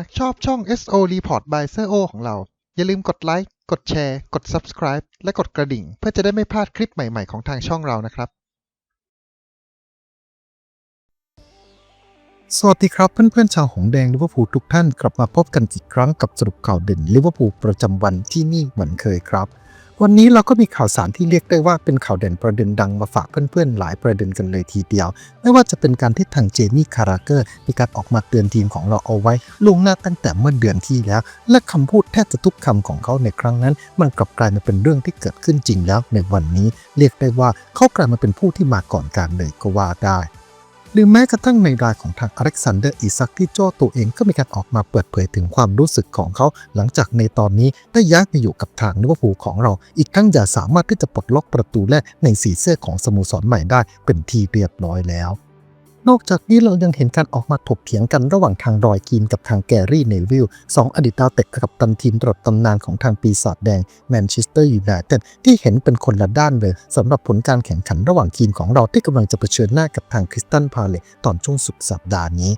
ากชอบช่อง SO Report by Sir O ของเรา อย่าลืมกดไลค์ กดแชร์ กด Subscribe และกดกระดิ่ง เพื่อจะได้ไม่พลาดคลิปใหม่ๆของทางช่องเรานะครับ สวัสดีครับเพื่อนๆชาวหงส์แดงลิเวอร์พูลทุกท่านกลับมาพบกันอีกครั้งกับสรุปข่าวเด่นลิเวอร์พูลประจำวันที่นี่เหมือนเคยครับ วันนี้เราก็มีข่าวสารที่เรียกได้ว่าเป็นข่าวเด่นประเด็นดังมาฝากเพื่อนๆ หลายประเด็นกันเลยทีเดียว ไม่ว่าจะเป็นการที่ทางเจมี่คาราเกอร์มีการออกมาเตือนทีมของเราเอาไว้ล่วงหน้าตั้งแต่เมื่อเดือนที่แล้ว และคำพูดแทบจะทุกคำของเขาในครั้งนั้น มันกลับกลายมาเป็นเรื่องที่เกิดขึ้นจริงแล้วในวันนี้ เรียกได้ว่าเขากลายมาเป็นผู้ที่มาก่อนการเลยก็ว่าได้ หรือแม้กระทั่งในรายของทางอเล็กซานเดอร์อิซักที่โจ้ตัวเองก็มีการออกมาเปิดเผยถึงความรู้สึกของเขา หลังจากในตอนนี้ได้ย้ายไปอยู่กับทางลิเวอร์พูลของเรา อีกทั้งจะสามารถที่จะปลดล็อกประตูแรกในสีเสื้อของสโมสรใหม่ได้เป็นที่เรียบร้อยแล้ว นอกจากนี้เรายังเห็นการออกมาถกเถียงกันระหว่างทางรอยคีนกับทางแกรี่เนวิลสองอดีตดาวเตะกับตันทีมตลอดตำนานของทางปีศาจแดงแมนเชสเตอร์ยูไนเต็ดที่เห็นเป็นคนละด้านเลยสำหรับผลการแข่งขันระหว่างทีมของเราที่กำลังจะเผชิญหน้ากับทางคริสตันพาเลตตอนช่วงสุดสัปดาห์นี้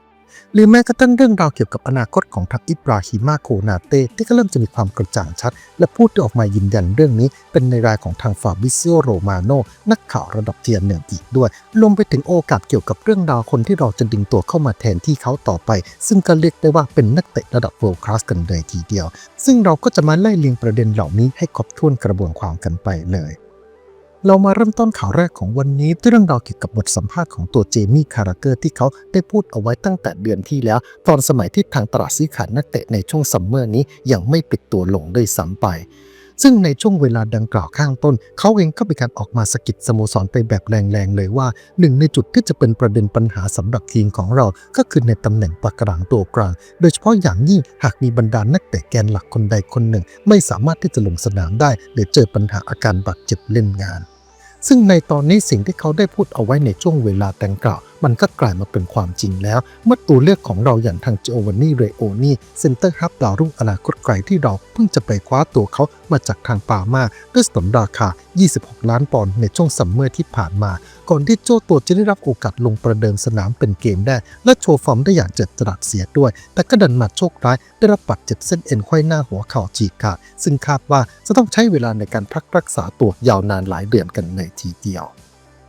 หรือแม้กระทั่งเรื่องราวเกี่ยวกับอนาคตของทางอิบราฮิมาโคนาเต้ที่ก็เริ่มจะมีความกระจ่างชัด และพูดออกมายืนยันเรื่องนี้ เป็นในรายของทางฟาบิซิโอโรมาโนนักข่าวระดับเทียนหนึ่งอีกด้วยรวมไปถึงโอกาสเกี่ยวกับเรื่องราวคนที่เราจะดึงตัวเข้ามาแทนที่เขาต่อไป ซึ่งก็เรียกได้ว่าเป็นนักเตะระดับ world class กันเลยทีเดียว ซึ่งเราก็จะมาไล่เรียงประเด็นเหล่านี้ให้ครบถ้วนกระบวนความกันไปเลย เรามาเริ่มต้นข่าวแรกของวันนี้ด้วยเรื่องราวเกี่ยวกับบทสัมภาษณ์ของตัวเจมี่คาราเกอร์ที่เขาได้พูดเอาไว้ตั้งแต่เดือนที่แล้ว ตอนสมัยที่ทางตลาดซื้อขายนักเตะในช่วงซัมเมอร์นี้ยังไม่ปิดตัวลงด้วยซ้ำไป ซึ่งในช่วงเวลาดังกล่าวข้างต้น เขาเองก็มีการออกมาสะกิดสโมสรไปแบบแรงๆเลยว่า หนึ่งในจุดที่จะเป็นประเด็นปัญหาสำหรับทีมของเรา ก็คือในตำแหน่งปากกลางตัวกลาง โดยเฉพาะอย่างยิ่งหากมีบรรดานักเตะแกนหลักคนใดคนหนึ่ง ไม่สามารถที่จะลงสนามได้หรือเจอปัญหาอาการบาดเจ็บเล่นงาน ซึ่งในตอนนี้สิ่งที่เขาได้พูดเอาไว้ในช่วงเวลาดังกล่าว มันก็กลายมาเป็นความจริงแล้ว เมื่อตัวเลือกของเราอย่างทางโจวานนี่เรโอนี่เซนเตอร์ฮับดาวรุ่งอนาคตไกลที่เราเพิ่งจะไปคว้าตัวเขามาจากทางปามาด้วยสนราคา 26 ล้านปอนด์ในช่วงซัมเมอร์ที่ผ่านมา ก่อนที่โจตัวจะได้รับโอกาสลงประเดิมสนามเป็นเกมแรกและโชว์ฟอร์มได้อย่างเจ็ดจรัสเสียด้วย แต่ก็ดันมาโชคร้ายได้รับบาดเจ็บเส้นเอ็นไขว้หน้าหัวเข่าฉีกขาดซึ่งคาดว่าจะต้องใช้เวลาในการพักรักษาตัวยาวนานหลายเดือนกันเลยทีเดียว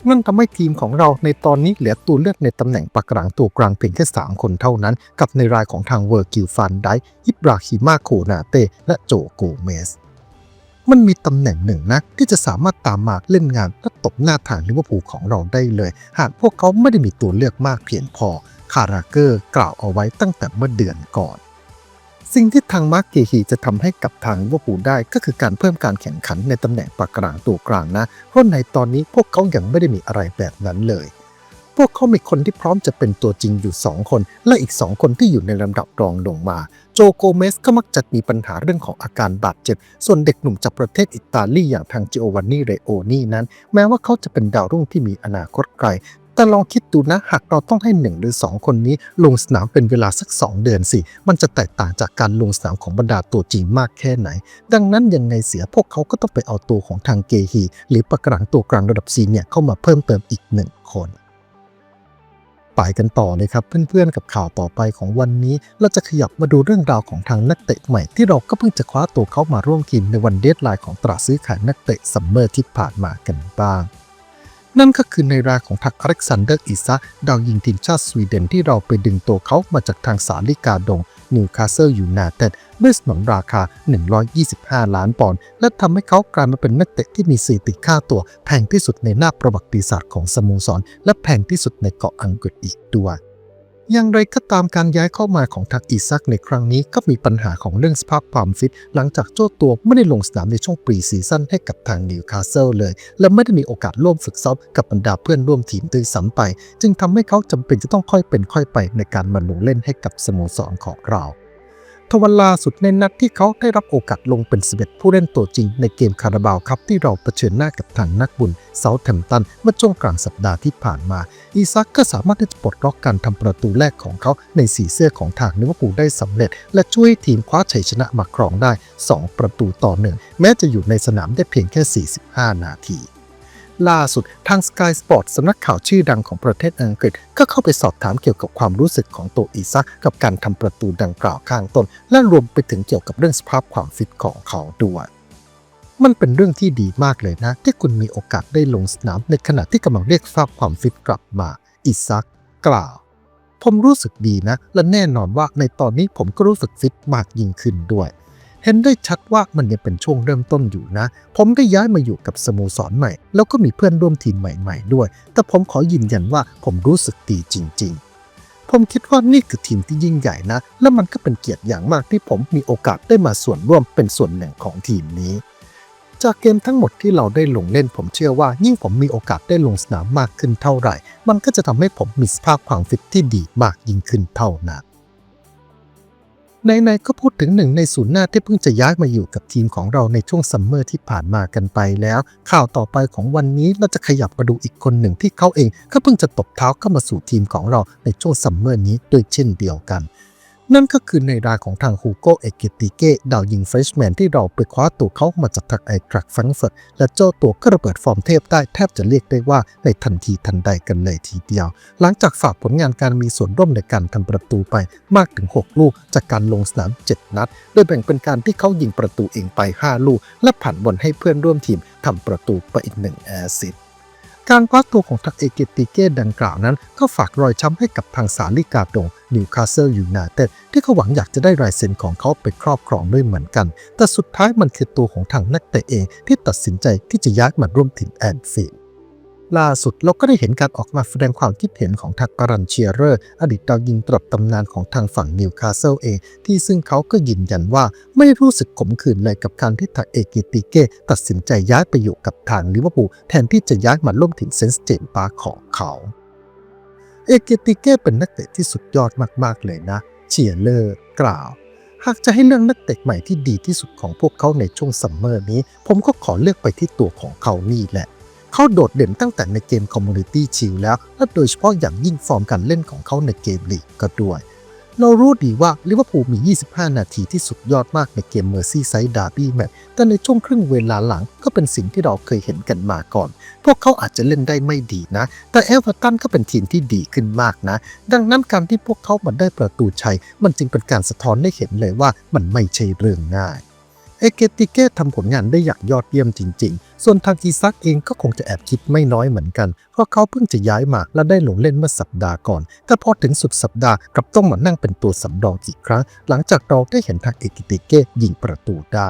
นั่นทำให้ทีมของเราในตอนนี้เหลือตัวเลือกในตำแหน่งปากกลางตัวกลางเพียงแค่ 3 คนเท่านั้น กับในรายของทางเวอร์กิลฟันไดอิบราฮิมาโคนาเตและโจโกเมสมันมีตำแหน่งหนึ่งนะที่จะสามารถตามมาเล่นงานและตบหน้าทางลิเวอร์พูลของเราได้เลย หากพวกเขาไม่ได้มีตัวเลือกมากเพียงพอคาราเกอร์กล่าวเอาไว้ตั้งแต่เมื่อเดือนก่อน สิ่งที่ทางมาร์กเกฮีจะทำให้กับทางลิเวอร์พูลได้ ก็คือการเพิ่มการแข่งขันในตำแหน่งปากกลางตัวกลางนะ เพราะในตอนนี้พวกเขายังไม่ได้มีอะไรแบบนั้นเลย พวกเขามีคนที่พร้อมจะเป็นตัวจริงอยู่ 2 คน และอีก 2 คนที่อยู่ในลำดับรองลงมา โจโกเมสก็มักจะมีปัญหาเรื่องของอาการบาดเจ็บ ส่วนเด็กหนุ่มจากประเทศอิตาลีอย่างทางจิโอวานนี่เรโอนี่นั้น แม้ว่าเขาจะเป็นดาวรุ่งที่มีอนาคตไกล แต่ลองคิดดูนะ หากเราต้องให้หนึ่งหรือ 2 คนนี้ ลงสนามเป็นเวลาสัก 2 เดือนสิ มันจะแตกต่างจากการลงสนามของบรรดาตัวจริงมากแค่ไหน ดังนั้นยังไงเสียพวกเขาก็ต้องไปเอาตัวของทางเกฮี หรือปากกลางตัวกลางระดับซีเนี่ยเข้ามาเพิ่มเติมอีกหนึ่งคนไปกันต่อเลยครับเพื่อนๆกับข่าวต่อไปของวันนี้ เราจะขยับมาดูเรื่องราวของทางนักเตะใหม่ ที่เราก็เพิ่งจะคว้าตัวเขามาร่วมทีมในวันเดดไลน์ของตลาดซื้อขายนักเตะซัมเมอร์ที่ผ่านมากันบ้าง นั่นก็คือในรายของทักอเล็กซานเดอร์อิซาดาวยิงทีมชาติสวีเดนที่เราไปดึงตัวเขามาจากทางสาลิกาดงนิวคาสเซิลยูไนเต็ดด้วยสนนราคา 125 ล้านปอนด์และทำให้เขากลายมาเป็นนักเตะที่มีสถิติค่าตัว แพงที่สุดในหน้าประวัติศาสตร์ของสโมสร และแพงที่สุดในเกาะอังกฤษอีกด้วย อย่างไรก็ตามการย้ายเข้ามาของทักอีซักในครั้งนี้ก็มีปัญหาของเรื่องสภาพความฟิต หลังจากโจ้ตัวไม่ได้ลงสนามในช่วงปรีซีซั่นให้กับทางนิวคาสเซิลเลย และไม่ได้มีโอกาสร่วมฝึกซ้อมกับบรรดาเพื่อนร่วมทีมด้วยซ้ำไป จึงทำให้เขาจำเป็นจะต้องค่อยเป็นค่อยไปในการมาลงเล่นให้กับสโมสรของเรา ทวันล่าสุดในนัดที่เขาได้รับโอกาสลงเป็นสเ11ผู้เล่นตัวจริงในเกมคาราบาวครับที่เราเผชิญหน้ากับทางนักบุญเซาท์แฮมตันเมื่อช่วงกลางสัปดาห์ที่ผ่านมา อีซักก็สามารถที่จะปลดล็อกการทำประตูแรกของเขาในสีเสื้อของทางลิเวอร์พูลได้สำเร็จ และช่วยให้ทีมคว้าชัยชนะมาครองได้ 2 ประตูต่อหนึ่งแม้จะอยู่ในสนามได้เพียงแค่ 45 นาที ล่าสุดทาง Sky Sport สำนักข่าวชื่อดังของประเทศอังกฤษ ก็เข้าไปสอบถามเกี่ยวกับความรู้สึกของตัวอีซักกับการทำประตูดังกล่าวข้างต้น และรวมไปถึงเกี่ยวกับเรื่องสภาพความฟิตของเขาด้วยมันเป็นเรื่องที่ดีมากเลยนะ ที่คุณมีโอกาสได้ลงสนามในขณะที่กำลังเรียกสภาพความฟิตกลับมาอีซักกล่าว ผมรู้สึกดีนะ และแน่นอนว่าในตอนนี้ผมก็รู้สึกฟิตมากยิ่งขึ้นด้วย เห็นได้ชัดว่ามันยังเป็นช่วงเริ่มต้นอยู่นะ ผมได้ย้ายมาอยู่กับสโมสรใหม่ แล้วก็มีเพื่อนร่วมทีมใหม่ๆด้วย แต่ผมขอยืนยันว่าผมรู้สึกดีจริง ๆผมคิดว่านี่คือทีมที่ยิ่งใหญ่นะ และมันก็เป็นเกียรติอย่างมากที่ผมมีโอกาสได้มาส่วนร่วมเป็นส่วนหนึ่งของทีมนี้ จากเกมทั้งหมดที่เราได้ลงเล่น ผมเชื่อว่า ยิ่งผมมีโอกาสได้ลงสนามมากขึ้นเท่าไหร่ มันก็จะทำให้ผมมีสภาพความฟิตที่ดีมากยิ่งขึ้นเท่านั้น ในๆก็พูดถึงหนึ่งในศูนย์หน้าที่เพิ่งจะย้ายมาอยู่กับทีมของเราในช่วงซัมเมอร์ที่ผ่านมากันไปแล้ว ข่าวต่อไปของวันนี้เราจะขยับมาดูอีกคนหนึ่งที่เขาเองก็เพิ่งจะตบเท้าเข้ามาสู่ทีมของเราในช่วงซัมเมอร์นี้ด้วยเช่นเดียวกัน นั่นก็คือในรายของทางฮูโกเอเกติเก้ดาวยิงเฟรชแมนที่เราไปคว้าตัวเขามาจากทางไอทรักฟังเฟิร์ตและเจ้าตัวก็ระเบิดฟอร์มเทพได้แทบจะเรียกได้ว่าในทันทีทันใดกันเลยทีเดียว หลังจากฝากผลงานการมีส่วนร่วมในการทำประตูไปมากถึง 6 ลูกจากการลงสนาม 7 นัด โดยแบ่งเป็นการที่เขายิงประตูเองไป 5 ลูก และผ่านบอลให้เพื่อนร่วมทีมทำประตูไปอีกหนึ่งแอสซิส การคว้าตัวของทักเอเกติเก้ดังกล่าวนั้น ก็ฝากรอยช้ำให้กับทางสาลิกาดงนิวคาสเซิลยูไนเต็ดที่เขาหวังอยากจะได้ลายเซ็นของเขาไปครอบครองด้วยเหมือนกัน แต่สุดท้ายมันคือตัวของทางนักเตะเองที่ตัดสินใจที่จะย้ายมาร่วมทีมแอนฟิลด์ ล่าสุดเราก็ได้เห็นการออกมาแสดงความคิดเห็นของทักกรันเชียเรอร์ อดีตดาวยิงตรับตำนานของทางฝั่งนิวคาสเซิลเอง ที่ซึ่งเขาก็ยืนยันว่าไม่รู้สึกขมขื่นเลยกับการที่ทักเอเกติเก้ตัดสินใจย้ายไปอยู่กับทางลิเวอร์พูลแทนที่จะย้ายมาร่วมทีมเซนส์เจนปาร์ของเขา เอเกติเก้เป็นนักเตะที่สุดยอดมากๆเลยนะ เชียร์เลอร์กล่าวหากจะให้เลือกนักเตะใหม่ที่ดีที่สุดของพวกเขาในช่วงซัมเมอร์นี้ ผมก็ขอเลือกไปที่ตัวของเขานี่แหละ เขาโดดเด่นตั้งแต่ในเกมคอมมูนิตี้ชิลแล้ว และโดยเฉพาะอย่างยิ่งฟอร์มการเล่นของเขาในเกมลีกก็ด้วย เรารู้ดีว่าลิเวอร์พูลมี 25 นาทีที่สุดยอดมากในเกมเมอร์ซี่ไซด์ดาร์บี้แมตแต่ในช่วงครึ่งเวลาหลังก็เป็นสิ่งที่เราเคยเห็นกันมาก่อน พวกเขาอาจจะเล่นได้ไม่ดีนะ แต่เอเวอร์ตันก็เป็นทีมที่ดีขึ้นมากนะ ดังนั้นการที่พวกเขามาได้ประตูชัย มันจึงเป็นการสะท้อนให้เห็นเลยว่ามันไม่ใช่เรื่องง่าย เอเกติเก้ทำผลงานได้อย่างยอดเยี่ยมจริง ๆ ส่วนทางอีซักเองก็คงจะแอบคิดไม่น้อยเหมือนกัน เพราะเขาเพิ่งจะย้ายมาและได้ลงเล่นเมื่อสัปดาห์ก่อน แต่พอถึงสุดสัปดาห์กลับต้องมานั่งเป็นตัวสำรองอีกครั้ง หลังจากเราได้เห็นทางเอเกติเก้ยิงประตูได้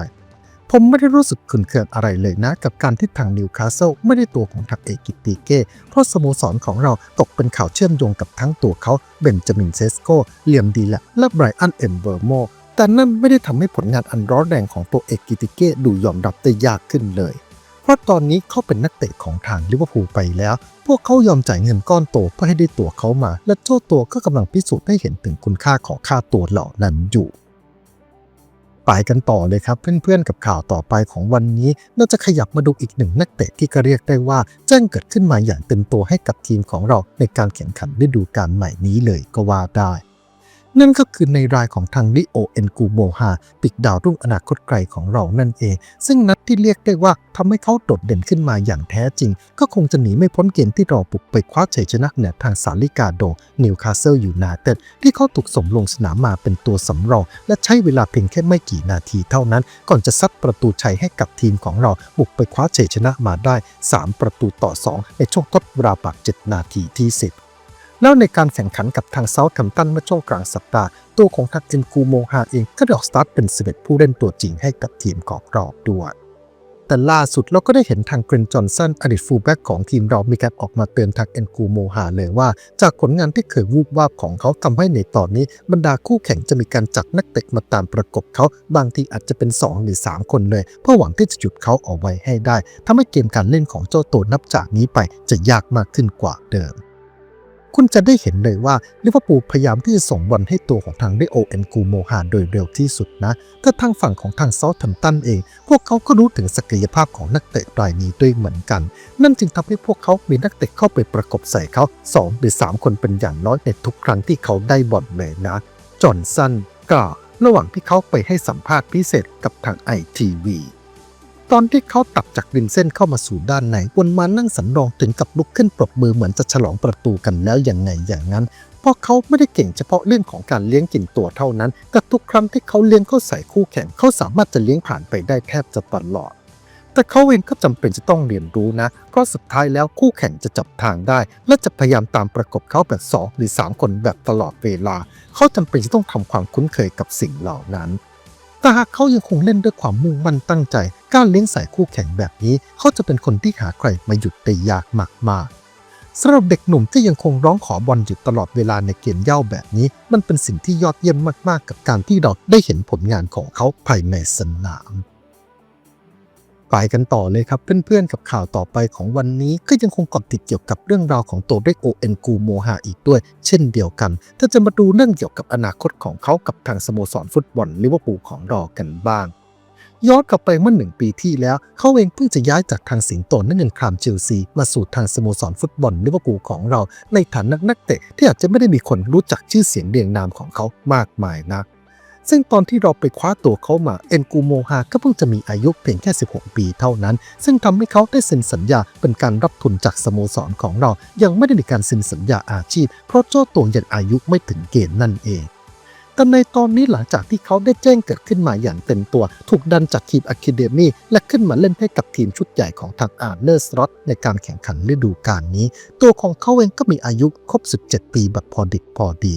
ผมไม่ได้รู้สึกขุนเคืองอะไรเลยนะ กับการที่ทางนิวคาสเซิลไม่ได้ตัวของทางเอกิติเก้เพราะสโมสรของเราตกเป็นข่าวเชื่อมโยงกับทั้งตัวเขาเบนจามินเซสโกเลียมดีและและไบรอันเอ็นเบอร์โม แต่นั่นไม่ได้ทำให้ผลงานอันร้อนแรงของตัวเอกกิติเก้ดูยอมรับได้ยากขึ้นเลย เพราะตอนนี้เขาเป็นนักเตะของทางลิเวอร์พูลไปแล้ว พวกเขายอมจ่ายเงินก้อนโตเพื่อให้ได้ตัวเขามา และเจ้าตัวก็กำลังพิสูจน์ให้เห็นถึงคุณค่าของค่าตัวเหล่านั้นอยู่ไปกันต่อเลยครับเพื่อนๆกับข่าวต่อไปของวันนี้ เราจะขยับมาดูอีกหนึ่งนักเตะที่ก็เรียกได้ว่าแจ้งเกิดขึ้นมาอย่างเต็มตัวให้กับทีมของเราในการแข่งขันฤดูกาลใหม่นี้เลยก็ว่าได้ นั่นก็คือในรายของทางลิโอเอนกูโมฮาปิกดาวรุ่งอนาคตไกลของเรานั่นเอง ซึ่งนัดที่เรียกได้ว่าทำให้เขาโดดเด่นขึ้นมาอย่างแท้จริง ก็คงจะหนีไม่พ้นเกมที่เราบุกไปคว้าชัยชนะเหนือทางสาลิกาโด นิวคาสเซิลยูไนเต็ดที่เขาถูกส่งลงสนามมาเป็นตัวสำรอง และใช้เวลาเพียงแค่ไม่กี่นาทีเท่านั้น ก่อนจะซัดประตูชัยให้กับทีมของเราบุกไปคว้าชัยชนะมาได้ 3 ประตูต่อ 2 ในช่วงทดเวลาบาด7นาทีที่ 10 แล้วในการแข่งขันกับทางเซาท์แฮมป์ตันเมื่อช่วงกลางสัปดาห์ ตัวของทักจินกูโมฮาเองก็ได้ออกสตาร์ทเป็น11ผู้เล่นตัวจริงให้กับทีมของเราด้วยแต่ล่าสุดเราก็ได้เห็นทางเกรนจอนสันอดีตฟูลแบ็กของทีมเรามีการออกมาเตือนทางเอ็นกูโมฮาเลยว่า จากผลงานที่เคยวูบวาบของเขาทำให้ในตอนนี้บรรดาคู่แข่งจะมีการจัดนักเตะมาตามประกบเขาบางทีอาจจะเป็น 2 หรือ 3 คนเลย เพื่อหวังที่จะหยุดเขาเอาไว้ให้ได้ทำให้เกมการเล่นของเจ้าตัวนับจากนี้ไปจะยากมากขึ้นกว่าเดิม คุณจะได้เห็นเลยว่าลิเวอร์พูลพยายามที่จะส่งบอลให้ตัวของทางได้โอเอ็นกูโมฮานโดยเร็วที่สุดนะแต่ทางฝั่งของทางซอสแทมตันเอง พวกเขาก็รู้ถึงศักยภาพของนักเตะรายนี้ด้วยเหมือนกัน นั่นจึงทำให้พวกเขามีนักเตะเข้าไปประกบใส่เขา 2 หรือ 3 คนเป็นอย่างน้อยในทุกครั้งที่เขาได้บอลเลยนะจอห์นสันกล่าวระหว่างที่เขาไปให้สัมภาษณ์พิเศษกับทางไอทีวี ตอนที่เขาตัดจากริมเส้นเข้ามาสู่ด้านในวนมานั่งสันรองถึงกับลุกขึ้นปรบมือเหมือนจะฉลองประตูกันแล้วอย่างไงอย่างนั้นเพราะเขาไม่ได้เก่งเฉพาะเรื่องของการเลี้ยงกินตัวเท่านั้น แต่ทุกครั้งที่เขาเลี้ยงเข้าใส่คู่แข่งเขาสามารถจะเลี้ยงผ่านไปได้แทบจะตลอด แต่เขาเองก็จำเป็นจะต้องเรียนรู้นะ เพราะสุดท้ายแล้วคู่แข่งจะจับทางได้ และจะพยายามตามประกบเขาแบบสองหรือสามคนแบบตลอดเวลา เขาจำเป็นจะต้องทำความคุ้นเคยกับสิ่งเหล่านั้น แต่หากเขายังคงเล่นด้วยความมุ่งมั่นตั้งใจ การเลี้ยงสายคู่แข่งแบบนี้ เขาจะเป็นคนที่หาใครมาหยุดได้ยากมากๆสำหรับเด็กหนุ่มที่ยังคงร้องขอบอลอยู่ตลอดเวลาในเกมเย่าแบบนี้ มันเป็นสิ่งที่ยอดเยี่ยมมากๆ กับการที่เราได้เห็นผลงานของเขาภายในสนาม ไปกันต่อเลยครับเพื่อนๆกับข่าวต่อไปของวันนี้ก็ยังคงเกาะติดเกี่ยวกับเรื่องราวของตัวเรกโอเอ็นกูโมฮาอีกด้วย เช่นเดียวกัน ถ้าจะมาดูเรื่องเกี่ยวกับอนาคตของเขากับทางสโมสรฟุตบอลลิเวอร์พูลของเรากันบ้างย้อนกลับไปเมื่อหนึ่งปีที่แล้ว เขาเองเพิ่งจะย้ายจากทางสิงโตนั่นเงินครามเชลซีมาสู่ทางสโมสรฟุตบอลลิเวอร์พูลของเรา ในฐานะนักเตะที่อาจจะไม่ได้มีคนรู้จักชื่อเสียงเรียงนามของเขามากมายนัก ซึ่งตอนที่เราไปคว้าตัวเขามาเอ็นกูโมฮาก็เพิ่งจะมีอายุเพียงแค่ 16 ปีเท่านั้น ซึ่งทำให้เขาได้เซ็นสัญญาเป็นการรับทุนจากสโมสรของเรา ยังไม่ได้มีการเซ็นสัญญาอาชีพ เพราะเจ้าตัวยังอายุไม่ถึงเกณฑ์นั่นเองแต่ในตอนนี้หลังจากที่เขาได้แจ้งเกิดขึ้นมาอย่างเต็มตัว ถูกดันจากทีมอะคาเดมี่และขึ้นมาเล่นให้กับทีมชุดใหญ่ของทางอาร์เนอร์สโรอตในการแข่งขันฤดูกาลนี้ ตัวของเขาเองก็มีอายุครบ 17 ปีแบบพอดิบพอดี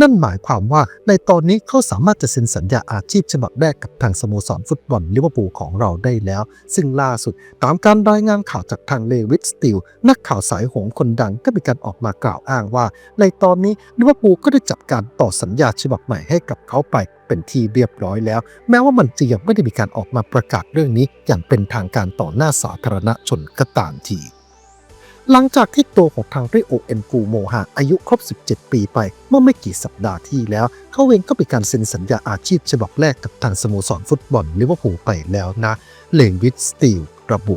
นั่นหมายความว่าในตอนนี้เขาสามารถจะเซ็นสัญญาอาชีพฉบับแรกกับทางสโมสรฟุตบอลลิเวอร์พูลของเราได้แล้ว ซึ่งล่าสุดตามการรายงานข่าวจากทางเลวิสติลนักข่าวสายโหงคนดังก็มีการออกมากล่าวอ้างว่า ในตอนนี้ลิเวอร์พูลก็ได้จับการต่อสัญญาฉบับใหม่ให้กับเขาไปเป็นที่เรียบร้อยแล้ว แม้ว่ามันจะยังไม่ได้มีการออกมาประกาศเรื่องนี้อย่างเป็นทางการต่อหน้าสาธารณชนก็ตามที หลังจากที่ตัวของทางริโอเอ็นฟูโมฮาอายุครบ 17 ปีไป เมื่อไม่กี่สัปดาห์ที่แล้ว เขาเองก็มีการเซ็นสัญญาอาชีพฉบับแรกกับทางสโมสรฟุตบอลลิเวอร์พูลไปแล้วนะเลนวิสตีลระบุ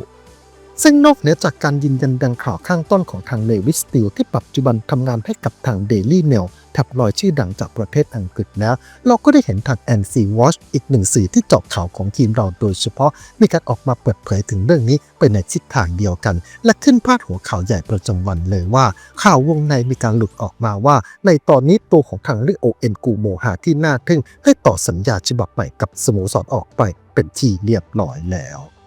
ซึ่งนอกเหนือจากการยืนยันดังข่าวข้างต้นของทางเลวิสติลที่ปัจจุบันทำงานให้กับทางเดลี่เนล ท็บลอยชื่อดังจากประเทศอังกฤษแล้วเราก็ได้เห็นทาง NC Watch อีกหนึ่งสื่อที่เจาะข่าวของทีมเราโดยเฉพาะมีการออกมาเปิดเผยถึงเรื่องนี้ไปในทิศทางเดียวกัน และขึ้นพาดหัวข่าวใหญ่ประจำวันเลยว่า ข่าววงในมีการหลุดออกมาว่า ในตอนนี้ตัวของทางริโอเอ็นกูโมฮาที่น่าทึ่งได้ต่อสัญญาฉบับใหม่กับสโมสรออกไปเป็นที่เรียบร้อยแล้ว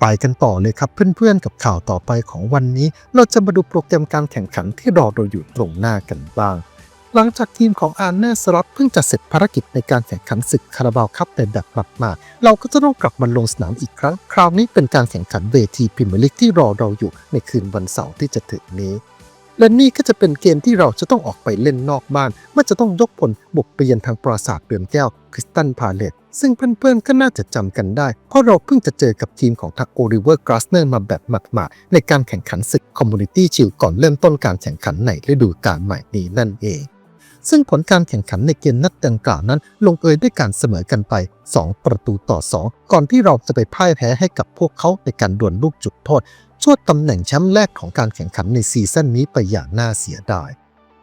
ไปกันต่อเลยครับเพื่อนๆกับข่าวต่อไปของวันนี้ เราจะมาดูโปรแกรมการแข่งขันที่รอเราอยู่ตรงหน้ากันบ้าง หลังจากทีมของอาร์เนอร์สล็อตเพิ่งจะเสร็จภารกิจในการแข่งขันศึกคาราบาวคัพในแบบหมา เราก็จะต้องกลับมาลงสนามอีกครั้ง คราวนี้เป็นการแข่งขันเวทีพรีเมียร์ลีกที่รอเราอยู่ในคืนวันเสาร์ที่จะถึงนี้ และนี่ก็จะเป็นเกมที่เราจะต้องออกไปเล่นนอกบ้านเมื่อจะต้องยกพลบุกไปเยือนทางปราสาทเรือนแก้วคริสตันพาเลตซึ่งเพื่อนๆก็น่าจะจำกันได้ เพราะเราเพิ่งจะเจอกับทีมของทางโอริเวอร์กราสเนอร์มาแบบหมาดๆในการแข่งขันศึกคอมมูนิตี้ชิลก่อนเริ่มต้นการแข่งขันในฤดูกาลใหม่นี้นั่นเอง ซึ่งผลการแข่งขันในเกมนัดดังกล่าวนั้น ลงเอยด้วยการเสมอกันไป 2 ประตูต่อ 2 ก่อนที่เราจะไปพ่ายแพ้ให้กับพวกเขาในการดวลลูกจุดโทษ ชวดตำแหน่งแชมป์แรกของการแข่งขันในซีซั่นนี้ไปอย่างน่าเสียดาย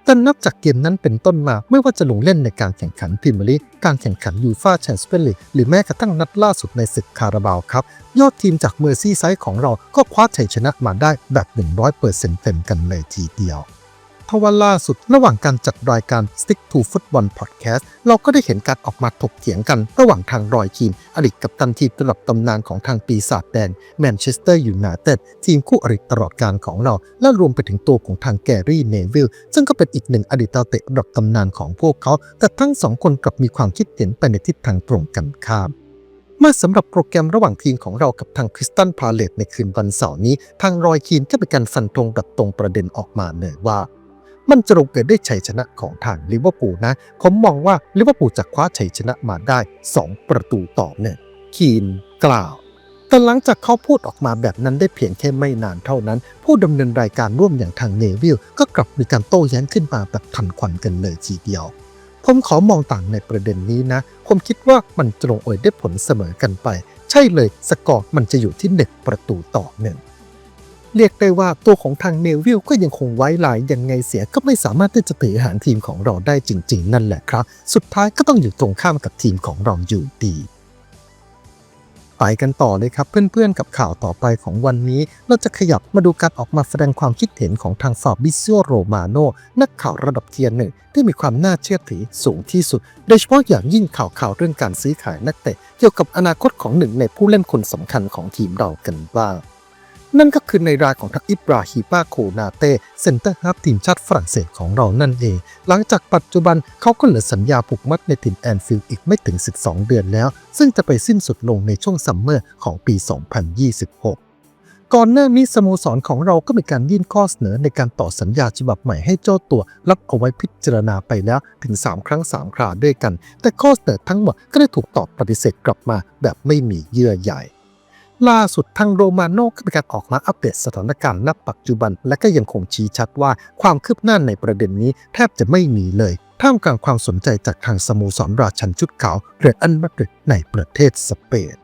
แต่นับจากเกมนั้นเป็นต้นมาไม่ว่าจะลงเล่นในการแข่งขันพรีเมียร์ลีก การแข่งขันยูฟ่าแชมเปี้ยนลีก หรือแม้กระทั่งนัดล่าสุดในศึกคาราบาวครับ ยอดทีมจากเมอร์ซี่ไซด์ของเราก็คว้าชัยชนะมาได้แบบ 100%เต็มกันเลยทีเดียว ทว่าล่าสุดระหว่างการจัดรายการ Stick to Football Podcast เราก็ได้เห็นการออกมาถกเถียงกันระหว่างทางรอยคีนอดีตกัปตันทีมระดับตำนานของทางปีศาจแดงแมนเชสเตอร์ยูไนเต็ดทีมคู่อริตลอดการของเรา และรวมไปถึงตัวของทางแกรี่เนวิลซึ่งก็เป็นอีกหนึ่งอดีตดาวเตะระดับตำนานของพวกเขา แต่ทั้งสองคนกลับมีความคิดเห็นไปในทิศทางตรงกันข้ามเมื่อสำหรับโปรแกรมระหว่างทีมของเรากับทางคริสตันพาเลตในคืนวันเสาร์นี้ ทางรอยคีนก็เป็นการฟันธงแบบตรงประเด็นออกมาเลยว่า มันจะลงเกิดได้ชัยชนะของทางลิเวอร์พูลนะ ผมมองว่าลิเวอร์พูลจะคว้าชัยชนะมาได้ 2 ประตูต่อหนึ่งคีนกล่าวแต่หลังจากเขาพูดออกมาแบบนั้นได้เพียงแค่ไม่นานเท่านั้น ผู้ดำเนินรายการร่วมอย่างทางเนวิลก็กลับมีการโต้แย้งขึ้นมาแบบทันควันกันเลยทีเดียว ผมขอมองต่างในประเด็นนี้นะ ผมคิดว่ามันจะลงเอยได้ผลเสมอกันไป ใช่เลยสกอร์มันจะอยู่ที่หนึ่งประตูต่อหนึ่ง เรียกได้ว่าตัวของทางเนวิลก็ยังคงไว้ลายยังไงเสียก็ไม่สามารถที่จะถือหารทีมของเราได้จริง ๆ นั่นแหละครับ สุดท้ายก็ต้องอยู่ตรงข้ามกับทีมของเราอยู่ดีไปกันต่อเลยครับ เพื่อนๆกับข่าวต่อไปของวันนี้ เราจะขยับมาดูการออกมาแสดงความคิดเห็นของทางฟาบิซิโอโรมาโนนักข่าวระดับเทียร์หนึ่งที่มีความน่าเชื่อถือสูงที่สุด โดยเฉพาะอย่างยิ่งข่าวข่าวๆเรื่องการซื้อขายนักเตะเกี่ยวกับอนาคตของหนึ่งในผู้เล่นคนสำคัญของทีมเรากันบ้าง นั่นก็คือในรายของทักอิบราฮิมาโคนาเต้เซนเตอร์ฮาฟทีมชาติฝรั่งเศสของเรานั่นเอง หลังจากปัจจุบันเขาก็เหลือสัญญาผูกมัดในถิ่นแอนฟิลด์อีกไม่ถึง 12 เดือนแล้ว ซึ่งจะไปสิ้นสุดลงในช่วงซัมเมอร์ของปี 2026ก่อนหน้านี้สโมสรของเราก็มีการยื่นข้อเสนอในการต่อสัญญาฉบับใหม่ให้เจ้าตัว รับเอาไว้พิจารณาไปแล้วถึง 3 ครั้ง 3 คราด้วยกัน แต่ข้อเสนอทั้งหมดก็ได้ถูกตอบปฏิเสธกลับมาแบบไม่มีเยื่อใย ล่าสุดทางโรมาโน่ก็มีการออกมาอัปเดตสถานการณ์ณปัจจุบัน และก็ยังคงชี้ชัดว่าความคืบหน้าในประเด็นนี้แทบจะไม่มีเลย ท่ามกลางความสนใจจากทางสโมสรราชันชุดขาวเรอัลมาดริดในประเทศสเปน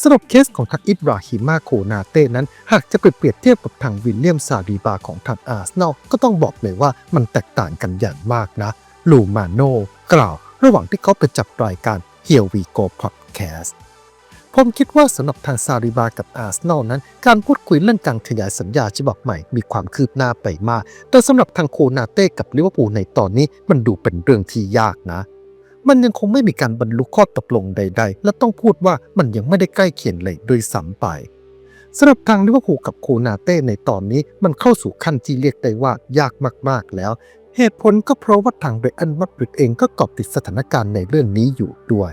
สำหรับเคสของทักอิบราฮิมาโคนาเต้นั้น หากจะเปรียบเทียบกับทางวิลเลียมซารีบาของทางอาร์เซนอลก็ต้องบอกเลยว่ามันแตกต่างกันอย่างมากนะ ลูมาโน่กล่าว ระหว่างที่เขาไปจับรายการ Here We Go Podcast ผมคิดว่าสำหรับทางซาริบากับอาร์เซนอลนั้น การพูดคุยเรื่องการขยายสัญญาฉบับใหม่มีความคืบหน้าไปมาก แต่สำหรับทางโคนาเต้กับลิเวอร์พูลในตอนนี้มันดูเป็นเรื่องที่ยากนะ มันยังคงไม่มีการบรรลุข้อตกลงใด ๆ และต้องพูดว่ามันยังไม่ได้ใกล้เคียงเลยโดยซ้ำไปสำหรับทางลิเวอร์พูลกับโคนาเต้ในตอนนี้มันเข้าสู่ขั้นที่เรียกได้ว่ายากมากๆแล้ว เหตุผลก็เพราะว่าทางเรอัลมาดริดเองก็เกาะติดสถานการณ์ในเรื่องนี้อยู่ด้วย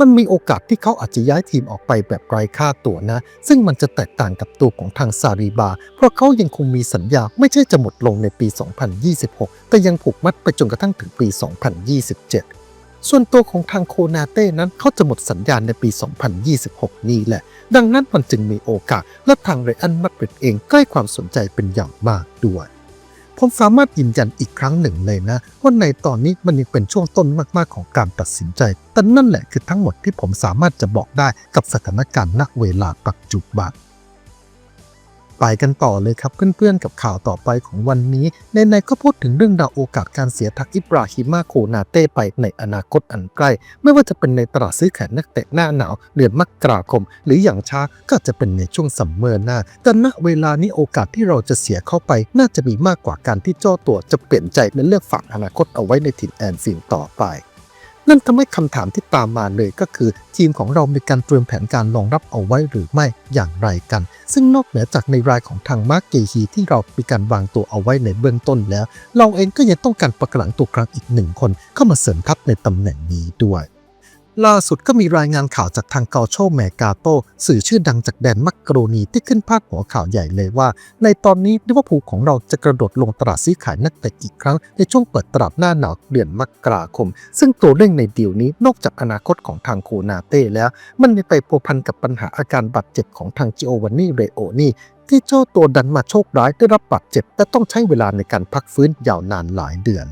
มันมีโอกาสที่เขาอาจจะย้ายทีมออกไปแบบไร้ค่าตัวนะ ซึ่งมันจะแตกต่างกับตัวของทางซารีบา เพราะเขายังคงมีสัญญาไม่ใช่จะหมดลงในปี 2026 แต่ยังผูกมัดไปจนกระทั่งถึงปี 2027ส่วนตัวของทางโคนาเต้นั้นเขาจะหมดสัญญาในปี 2026 นี้แหละ ดังนั้นมันจึงมีโอกาสและทางเรอัลมาดริดเองใกล้ความสนใจเป็นอย่างมากด้วย ผมสามารถยืนยันอีกครั้งหนึ่งเลยนะว่าในตอนนี้มันยังเป็นช่วงต้นมากๆของการตัดสินใจ แต่นั่นแหละคือทั้งหมดที่ผมสามารถจะบอกได้กับสถานการณ์ณเวลาปัจจุบัน ไปกันต่อเลยครับเพื่อนๆกับข่าวต่อไปของวันนี้ในๆก็พูดถึงเรื่องดาวโอกาสการเสียทักอิบราฮิมาโคนาเต้ไปในอนาคตอันใกล้ ไม่ว่าจะเป็นในตลาดซื้อขายนักเตะหน้าหนาวเดือนมกราคม หรืออย่างช้าก็จะเป็นในช่วงซัมเมอร์หน้า แต่ณเวลานี้โอกาสที่เราจะเสียเข้าไป น่าจะมีมากกว่าการที่เจ้าตัวจะเปลี่ยนใจและเลือกฝากอนาคตเอาไว้ในถิ่นแอนฟิลต่อไป นั่นทำให้คำถามที่ตามมาเลยก็คือ ทีมของเรามีการเตรียมแผนการรองรับเอาไว้หรือไม่อย่างไรกัน ซึ่งนอกเหนือจากในรายของทางมาร์กเกฮีที่เรามีการวางตัวเอาไว้ในเบื้องต้นแล้ว เราเองก็ยังต้องการประกหลังตัวกลางอีกหนึ่งคนเข้ามาเสริมทัพในตำแหน่งนี้ด้วย ล่าสุดก็มีรายงานข่าวจากทางเกาโชแมกาโต สื่อชื่อดังจากแดนมักกะโรนีที่ขึ้นพาดหัวข่าวใหญ่เลยว่า ในตอนนี้ลิเวอร์พูลของเราจะกระโดดลงตลาดซื้อขายนักเตะอีกครั้ง ในช่วงเปิดตลาดหน้าหนาวเดือนมกราคม ซึ่งตัวเร่งในดีลนี้นอกจากอนาคตของทางโคนาเต้แล้ว มันยังไปพัวพันกับปัญหาอาการบาดเจ็บของทางจิโอวานนี่เรโอนี่ที่เจ้าตัวดันมาโชคร้ายได้รับบาดเจ็บและต้องใช้เวลาในการพักฟื้นยาวนานหลายเดือน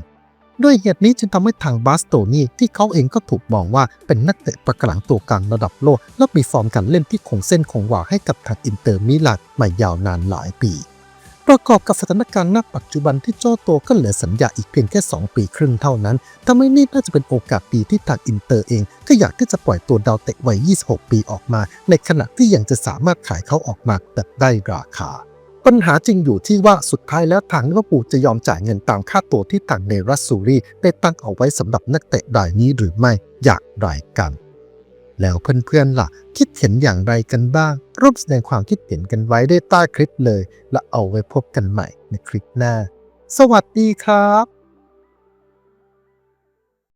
ด้วยเหตุนี้จึงทำให้ทางบาสโตนี่ที่เขาเองก็ถูกมองว่าเป็นนักเตะประกลังตัวกลางระดับโลก และมีฟอร์มการเล่นที่คงเส้นคงวาให้กับทางอินเตอร์มิลานมายาวนานหลายปี ประกอบกับสถานการณ์ณปัจจุบันที่เจ้าตัวก็เหลือสัญญาอีกเพียงแค่ 2 ปีครึ่งเท่านั้นทำให้นี่น่าจะเป็นโอกาสดีที่ทางอินเตอร์เอง ก็อยากที่จะปล่อยตัวดาวเตะวัย 26 ปีออกมา ในขณะที่ยังจะสามารถขายเขาออกมาแบบได้ราคา ปัญหาจริงอยู่ที่ว่าสุดท้ายแล้วทางลิเวอร์พูลจะยอมจ่ายเงินตามค่าตัวที่ทางเนรัสซูรีได้ตั้งเอาไว้สำหรับนักเตะรายนี้หรือไม่อย่างไรกัน แล้วเพื่อนๆล่ะ คิดเห็นอย่างไรกันบ้างร่วมแสดงความคิดเห็นกันไว้ได้ใต้คลิปเลย และเอาไว้พบกันใหม่ในคลิปหน้า สวัสดีครับ